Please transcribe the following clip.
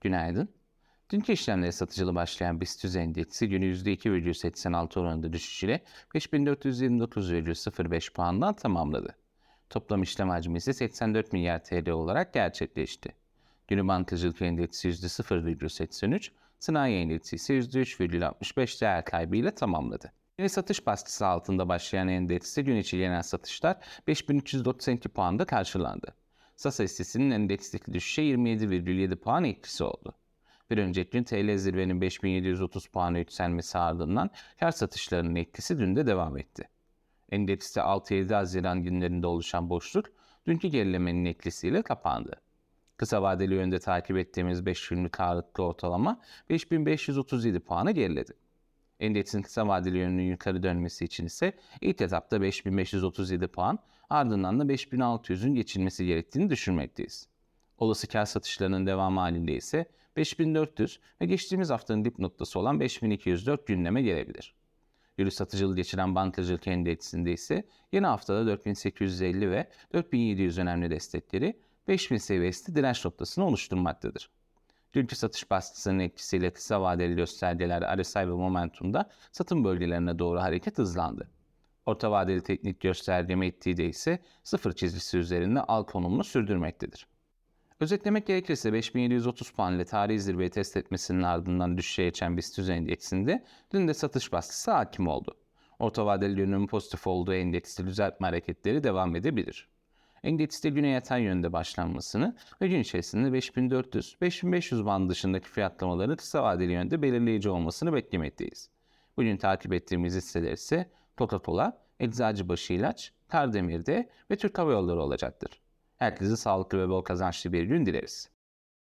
Günaydın. Dünkü işlemlere satıcılı başlayan BIST 100 endeksi günü %2,86 oranında düşüş ile 5429,05 puandan tamamladı. Toplam işlem hacmi ise 84 milyar TL olarak gerçekleşti. Günü bankacılık endeksi %0,83, sanayi endeksi ise %3,65 değer kaybıyla tamamladı. Yine satış baskısı altında başlayan endekste gün içi genel satışlar 5392 puanda karşılandı. SAS hissesinin endeksteki düşüşe 27,7 puan etkisi oldu. Bir önceki gün TL zirvenin 5730 puana yükselmesi ardından kar satışlarının etkisi dün de devam etti. Endekste 6-7 Haziran günlerinde oluşan boşluk dünkü gerilemenin etkisiyle kapandı. Kısa vadeli yönde takip ettiğimiz 5 günlük ağırlıklı ortalama 5537 puana geriledi. Endeksin kısa vadeli yönünün yukarı dönmesi için ise ilk etapta 5537 puan ardından da 5600'ün geçilmesi gerektiğini düşünmekteyiz. Olası kar satışlarının devamı halinde ise 5400 ve geçtiğimiz haftanın dip noktası olan 5204 gündeme gelebilir. Yürü satıcılı geçiren bankacılık endeksinde ise yeni haftada 4850 ve 4700 önemli destekleri 5000 seviyesinde direnç noktasını oluşturmaktadır. Dünkü satış baskısının etkisiyle kısa vadeli göstergeler RSI ve Momentum'da satım bölgelerine doğru hareket hızlandı. Orta vadeli teknik göstergeme ettiği de ise sıfır çizgisi üzerinde al konumunu sürdürmektedir. Özetlemek gerekirse 5730 puan ile tarihi zirveyi test etmesinin ardından düşüşe geçen BIST 100 endeksinde dün de satış baskısı hakim oldu. Orta vadeli yönünün pozitif olduğu endekste düzeltme hareketleri devam edebilir. Endekste güne yatay yönde başlanmasını ve gün içerisinde 5400-5500 band dışındaki fiyatlamaların kısa vadeli yönde belirleyici olmasını beklemekteyiz. Bugün takip ettiğimiz hisseler ise Coca-Cola, Eczacıbaşı İlaç, Kardemir'de ve Türk Hava Yolları olacaktır. Herkese sağlıklı ve bol kazançlı bir gün dileriz.